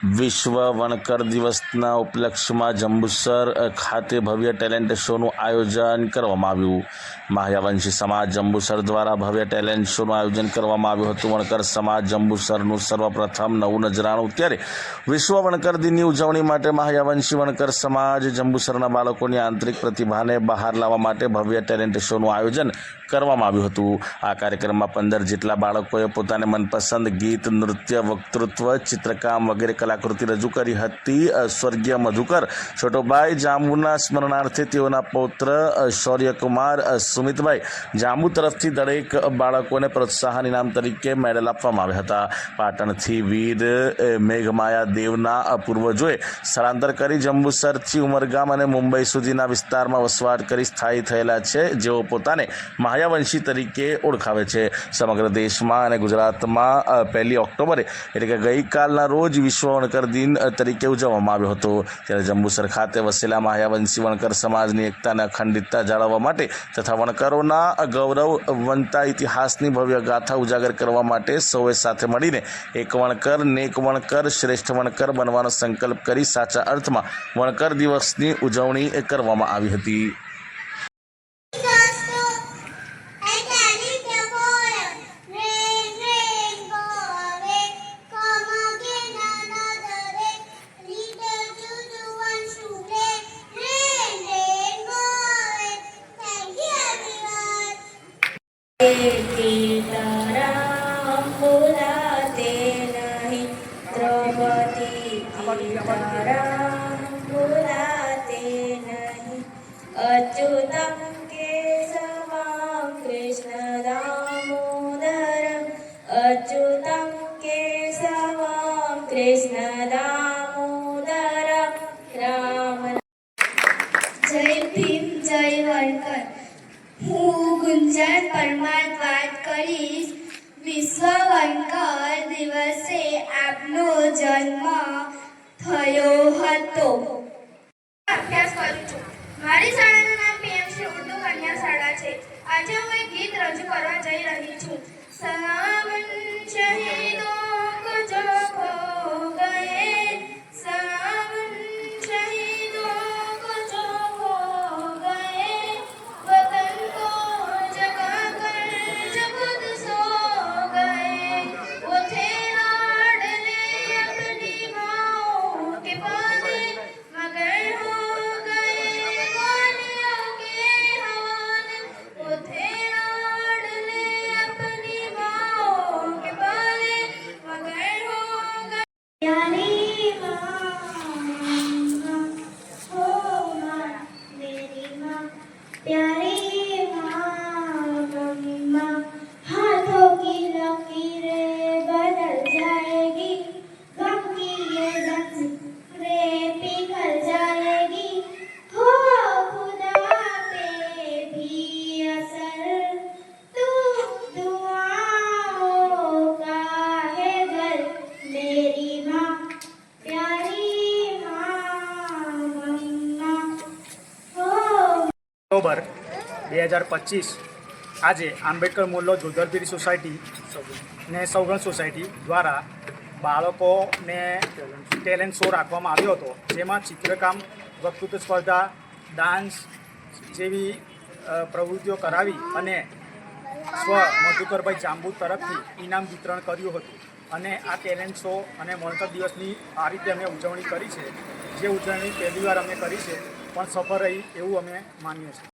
વિશ્વ વણકર દિવસના ઉપલક્ષમાં જંબુસર ખાતે ભવ્ય ટેલેન્ટ શોનું આયોજન કરવામાં આવ્યું. માહ્યાવંશી સમાજ જંબુસર દ્વારા ભવ્ય ટેલેન્ટ શોનું આયોજન કરવામાં આવ્યું હતું. વણકર સમાજ જંબુસરનું સર્વપ્રથમ નવું નજરાણું. ત્યારે વિશ્વ વણકર દિનની ઉજવણી માટે માહ્યાવંશી વણકર સમાજ જંબુસરના બાળકોની આંતરિક પ્રતિભાને બહાર લાવવા માટે ભવ્ય ટેલેન્ટ શોનું આયોજન કરવામાં આવ્યું હતું. આ કાર્યક્રમમાં પંદર જેટલા બાળકોએ પોતાને મનપસંદ ગીત, નૃત્ય, વક્તૃત્વ, ચિત્રકામ વગેરે કલાકૃતિ રજૂ કરી હતી સ્વર્ગીય મધુકર. છોટોભાઈ જાંબુના સ્મરણાર્થે તેઓના પૌત્ર શૌર્યકુમાર સુમિતભાઈ જાંબુ તરફથી દરેક બાળકોને પ્રોત્સાહન ઇનામ તરીકે મેડલ આપવામાં આવ્યા હતા. પાટણથી વીર મેઘમાયા દેવના પૂર્વજોએ સ્થળાંતર કરી જંબુસરથી ઉમરગામ અને મુંબઈ સુધીના વિસ્તારમાં વસવાટ કરી સ્થાયી થયેલા છે. જેઓ પોતાને માયાવંશી તરીકે ઓળખાવે છે. સમગ્ર દેશમાં અને ગુજરાતમાં પહેલી ઓક્ટોબરે એટલે કે ગઈકાલના રોજ વિશ્વ વણકર દિન તરીકે ઉજવવામાં આવ્યો હતો. ત્યારે જંબુસર ખાતે વસેલા માયાવંશી વણકર સમાજની એકતાને અખંડિતતા જાળવવા માટે તથા વણકરોના ગૌરવવંતા ઇતિહાસની ભવ્ય ગાથા ઉજાગર કરવા માટે સૌએ સાથે મળીને એક વણકર, નેક વણકર, શ્રેષ્ઠ વણકર બનવાનો સંકલ્પ કરી સાચા અર્થમાં વણકર દિવસની ઉજવણી કરવામાં આવી હતી. પરમ ભૂલાતે નહીં અચ્યુતમ કેશવમ કૃષ્ણ દામોદરમ અચ્યુતમ કેશવમ કૃષ્ણ દામોદરમ રામ જય ભીમ જય હું ગુંજન પરમાર વાત કરીશ વિશ્વ દિવસે આપનો જન્મ થયો હતો. અભ્યાસ કરું છું. મારી શાળાનું નામ પીએમસી ઉર્દુ કન્યા શાળા છે. આજે હું એક ગીત રજૂ કરવા જઈ રહી છું. સાવન શહીદોं प्यारी ઓક્ટોબર બે હજાર પચીસ આજે આંબેડકર મોલ્લો જોધરપીર સોસાયટી ને સૌગણ સોસાયટી દ્વારા બાળકોને ટેલેન્ટ શો રાખવામાં આવ્યો હતો, જેમાં ચિત્રકામ, વક્તૃત્વ સ્પર્ધા ડાન્સ જેવી પ્રવૃત્તિઓ કરાવી અને સ્વ મધુકરભાઈ જાંબુ તરફથી ઇનામ વિતરણ કર્યું હતું. અને આ ટેલેન્ટ શો અને મણકર દિવસની આ રીતે અમે ઉજવણી કરી છે. જે ઉજવણી પહેલીવાર અમે કરી છે, પણ સફળ રહી એવું અમે માનીએ છીએ.